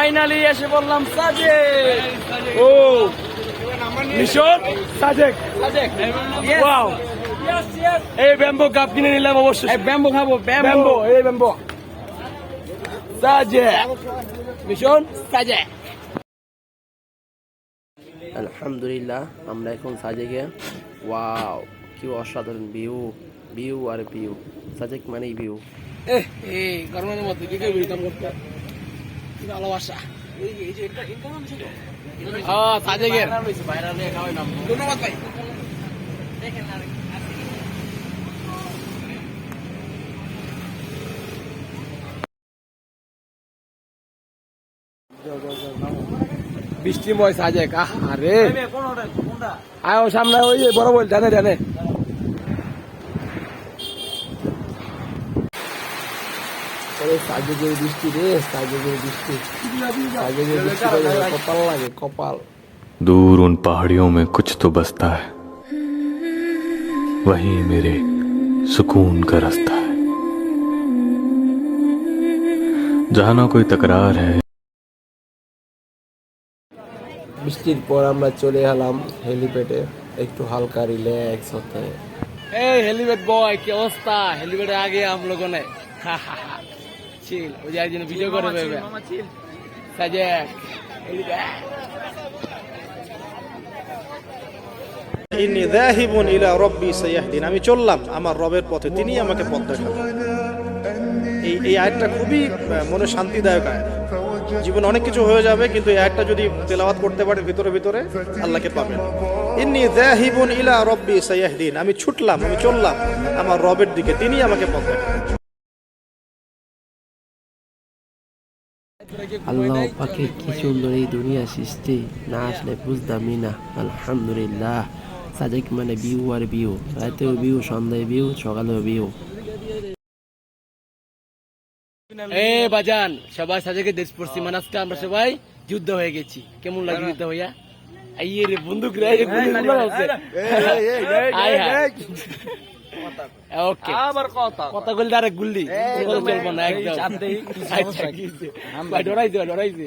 Finally এসে বললাম সাজে ও মিশন? সাজেক। ওয়াও এই ব্যাম্বো কাপ কিনে নিলাম অবশ্যই। ব্যাম্বো খাব ব্যাম্বো। এই ব্যাম্বো। সাজে মিশন সাজে আলহামদুলিল্লাহ আমরা এখন সাজেকে। ওয়াও কি অসাধারণ ভিউ ভিউ আর ভিউ সাজেক মানেই ভিউ এই গরমের মধ্যে কি করবি ভালোবাসা। হ্যাঁ সাজেকের ধন্যবাদ ভাই। বৃষ্টিময় সাজেক আহ আরে আয় সামনে ওই যে বড় বল জানে জানে ওরে সাজেকের বৃষ্টি রে সাজেকের বৃষ্টি সাজেকের বৃষ্টি রে, কপাল লাগে কপাল दूर उन पहाड़ियों में कुछ तो बसता है वही मेरे सुकून का रास्ता है जहाँ ना कोई तकरार है বৃষ্টির পর আমরা চলে এলাম হেলিপ্যাডে একটু হালকা রিল্যাক্স হতে এই হেলিমেট বয় কি অবস্থা হেলিমেটের আগে हम लोगों ने চিল ওই যে একজন ভিডিও করে সাজেক। ইন্নি যাহিবুন ইলা রব্বি সাইয়াহদিন। আমি চললাম আমার রবের পথে তিনি আমাকে পথ দেখাবেন এই এই আয়াতটা খুবই মনে শান্তিদায়ক আয়াত। জীবনে অনেক কিছু হয়ে যাবে কিন্তু এই আয়াতটা যদি তেলাওয়াত করতে পারে ভিতরে ভিতরে আল্লাহকে পাবেন। ইন্নি যাহিবুন ইলা রব্বি সাইয়াহদিন। আমি ছুটলাম আমি চললাম আমার রবের দিকে তিনি আমাকে পথ দেখাবেন আল্লাহ পাকে কি সুন্দর এই দুনিয়া সৃষ্টি না আসলে বুঝতামই না আলহামদুলিল্লাহ সাজেক মানে বিউ আর বিউ রাতেও বিউ সন্ধ্যায় বিউ সকালেও বিউ এ বাজান সবাই সাজেকে দেশ পড়ছি মানে আজকে আমরা সবাই যুদ্ধ হয়ে গেছি কেমন লাগে যুদ্ধ হইয়া আইয়ে রে বন্দুক রে বন্দুক আছে হায় ওকে আবার কথা কথা বললে আরে গুল্লি চলবো না একদম। আচ্ছা কি? ভাই ডরাইছে ডরাইছে।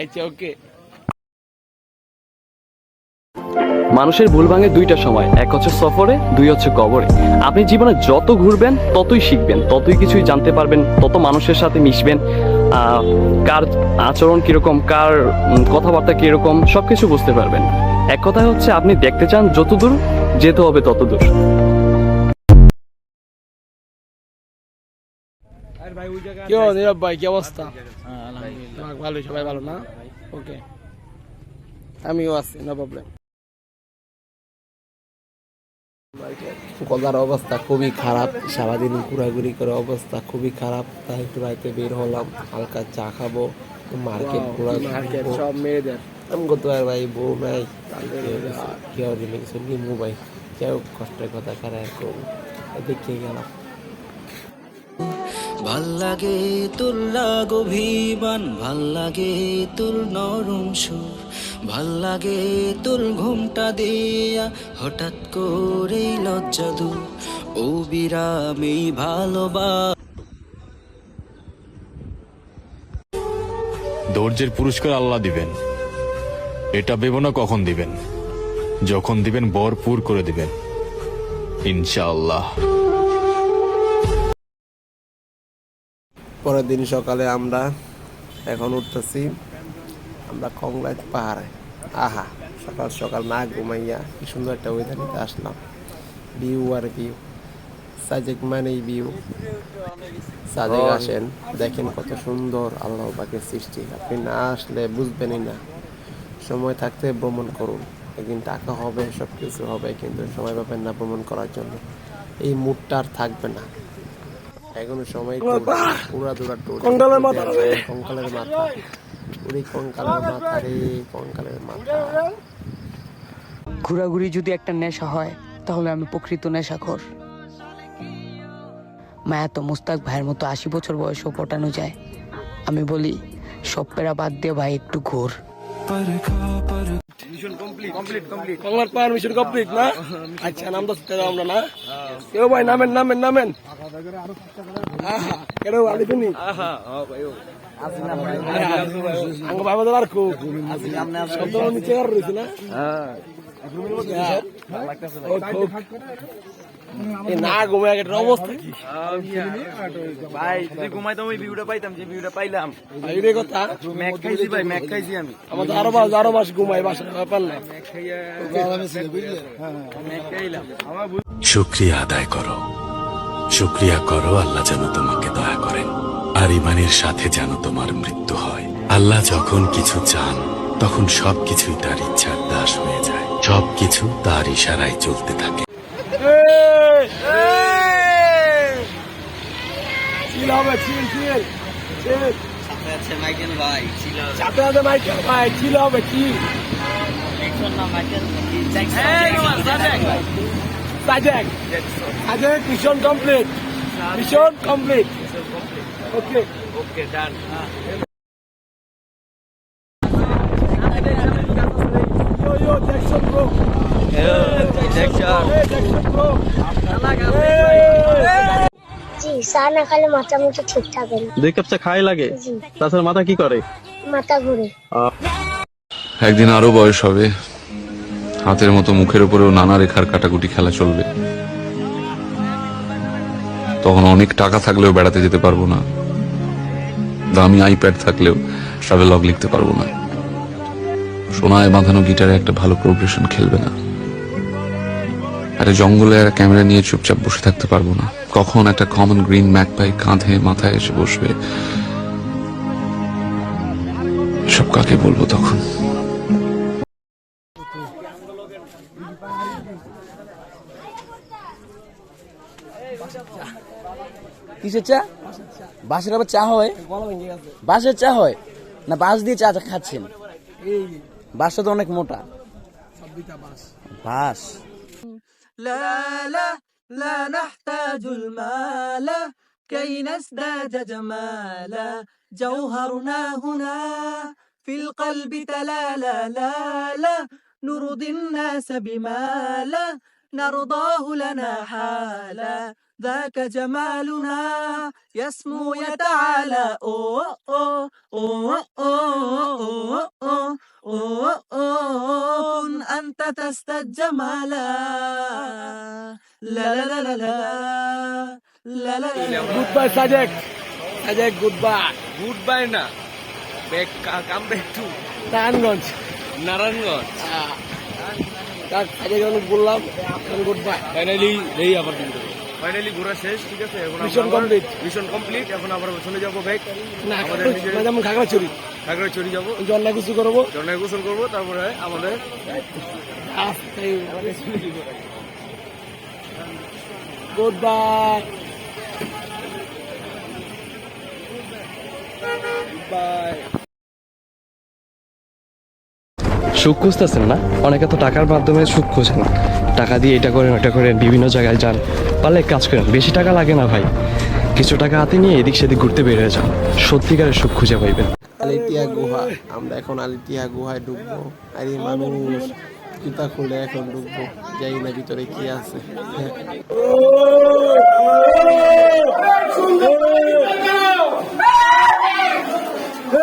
আচ্ছা ওকে মানুষের ভুল ভাঙে দুইটা সময় এক হচ্ছে সফরে দুই হচ্ছে কবরে। আপনি জীবনে যত ঘুরবেন ততই শিখবেন ততই কিছুই জানতে পারবেন তত মানুষের সাথে মিশবেন আহ, কার আচরণ কীরকম কার কথাবার্তা কীরকম সবকিছু বুঝতে পারবেন। এক কথায় হচ্ছে আপনি দেখতে চান যত দূর যেতে হবে তত কি নীরব ভাই কি অবস্থা? যাক, ভালোই সবাই ভালো না? ওকে। আমিও আছি নো প্রবলেম গলার অবস্থা খুবই খারাপ সারাদিন ঘোরাঘুরি করে অবস্থা খুবই খারাপ তাই একটু রাতে বের হলাম হালকা চা খাব মার্কেট ঘোরা মার্কেট সব মেয়েদের। আমি গত আর ভাই বউ নাই কেউ দিলে কিছু নিমু ভাই কেউ কষ্টের কথা খারাপ আর করব দেখে গেলাম। ভালো লাগে তোর লাগ অভিমান ভালো লাগে তোর নরম সুর, ভালো লাগে তোর ঘুমটা দিয়া, হঠাৎ করে লজ্জা দূর, ও বিরামি ভালোবা ধৈর্যের পুরস্কার আল্লাহ দিবেন। এটা ভেবো না কখন দিবেন। যখন দিবেন ভরপুর করে দিবেন। ইনশাআল্লাহ। পরের দিন সকালে আমরা এখন উঠতেছি। আমরা কংলাজ পাহাড়ে। আহা সকাল সকাল না ঘুমাইয়া কি সুন্দর একটা ওয়েদার নিতে আসলাম। ভিউ আর ভিউ সাজেক মানেই ভিউ সাজেক আসেন। দেখেন কত সুন্দর আল্লাহ পাকের সৃষ্টি। আপনি না আসলে বুঝবেনই না। সময় থাকতে ভ্রমণ করুন। একদিন টাকা হবে সব কিছু হবে কিন্তু সময় পাবেন না ভ্রমণ করার জন্য। এই মুডটা আর থাকবে না। এখনও সময় পুরা দুরা টোল কঙ্কালের মাথা রে। কঙ্কালের মাথা। কঙ্কালের মাথা রে কঙ্কালের মাথা। ঘোরাঘুরি যদি একটা নেশা হয় তাহলে আমি প্রকৃত নেশাখোর। মায়া তো মুস্তাক ভাইয়ের মতো আশি বছর বয়সেও পটানো যায়। আমি বলি সব পেরা বাদ দিয়ে ভাই একটু ঘোর। মিশন কমপ্লিট কমপ্লিট কমপ্লিট কংলার পায়ের মিশন কমপ্লিট না আচ্ছা নাম তো আমরা না কেউ ভাই নামেন নামেন নামেন কেন আলি তুমি বাবা তো আর খুব নিচে আর রয়েছে না না ঘুমে একটা অবস্থা কি? ভাই যদি ঘুমাইতাম ওই ভিউটা পাইতাম যে ভিউটা পাইলাম। ভাই, কথা। ম্যাক খাইছি ভাই ম্যাক খাইছি আমি। আমার তো আরও মাস আরও মাস ঘুমাই বাসা ব্যাপার না ম্যাক খাইলাম। আমার শুক্রিয়া আদায় করো। শুক্রিয়া করো আল্লাহ যেন তোমাকে দয়া করেন। আর ইমানের সাথে যেন তোমার মৃত্যু হয়। আল্লাহ যখন কিছু চান তখন সবকিছুই তার ইচ্ছার দাস হয়ে যায়। সবকিছু তার ইশারায় চলতে থাকে। চিল হবে চিল চিল চিল আচ্ছা মাইকেল ভাই ছিল সাথে সাথে মাইকেল ভাই চিল হবে chill Sajek Sajek mission complete mission complete okay okay done চা না খেলে মাথা মুঠো ঠিক থাকে না। দুই কাপ চা খাই লাগে? তাছাড়া মাথা কি করে? মাথা ঘুরে। একদিন আরও বয়স হবে। হাতের মতো মুখের উপরেও নানা রেখার কাটাকুটি খেলা চলবে। তখন অনেক টাকা থাকলেও বেড়াতে যেতে পারব না। দামি আইপ্যাড থাকলেও ট্রাভেল লগ লিখতে পারব না। সোনায় বাঁধানো গিটারে একটা ভালো প্রোগ্রেশন খেলবে না। একটা জঙ্গলে একটা ক্যামেরা নিয়ে চুপচাপ বসে থাকতে পারব না। কখন একটা কমন গ্রিন ম্যাক ম্যাকপাই কাঁধে মাথায় এসে বসবে। সব কাকে বলব তখন? কিসের চা? বাসের আবার চা হয়? বাসের চা হয়? না বাস দিয়ে চা খাচ্ছেন? বাসটা তো অনেক মোটা। Bus لا لا لا نحتاج المال. كي نزداد جمالا جوهرنا هنا. في القلب تلالا لا لا نرضي الناس بما لا نرضاه لنا حالا. ذاك جمالنا يسمو يتعالى. أوه أوه أوه أوه أوه أوه. أوه كن أنت تستد جمالا لا لا لا لا لا لا لا لا goodbye Sajek Sajek goodbye goodbye না back come back to Narayanganj Narayanganj Sajek অনেক বললাম গুড বাই ফাইনালি এই আবার ফাইনালি ঘোরা শেষ ঠিক আছে? এখন Mission complete. মিশন কমপ্লিট এখন আবার চলে যাব ব্যাক না আমাদের যেমন খাগড়াছড়ি যাব। করব। গোসল করব তারপরে আমাদের গুড বাই সুখ খুঁজতেছেন না? অনেকে তো টাকার মাধ্যমে সুখ খোঁজেন টাকা দিয়ে এটা করেন ওটা করেন বিভিন্ন জায়গায় যান। পারলে কাজ করেন বেশি টাকা লাগে না ভাই। কিছু টাকা হাতে নিয়ে এদিক সেদিক ঘুরতে বের হয়ে যান। সত্যিকারের সুখ খুঁজে পাইবেন। আলিটিয়া গুহা আমরা এখন আলিটিয়া গুহায় ঢুকবো। আর এই মানুষ জুতা খুলে এখন ঢুকবো। যাই না ভিতরে কি আছে।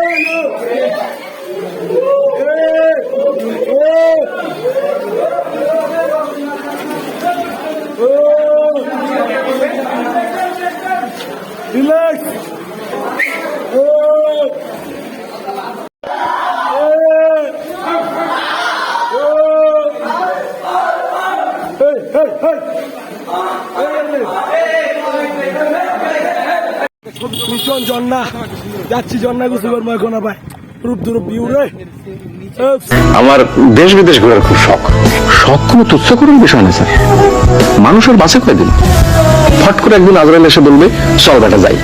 রিল্যাক্স ভীষণ জন্না যাচ্ছি জন্না গুছু করব এখন আবার রূপ দুরূপ রে। আমার দেশ বিদেশ ঘোরার খুব শখ। শখ কোনো তুচ্ছ করার বিষয় না স্যার। মানুষের বাসে কয়দিন ফট করে একদিন আজরাইল এসে বলবে চল বেটা যাই।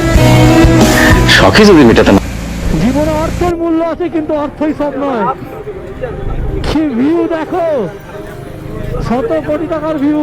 শখই যদি মেটাতে না জীবনে অর্থের মূল্য আছে কিন্তু অর্থই সব নয়। কি ভিউ দেখো। শত কোটি টাকার ভিউ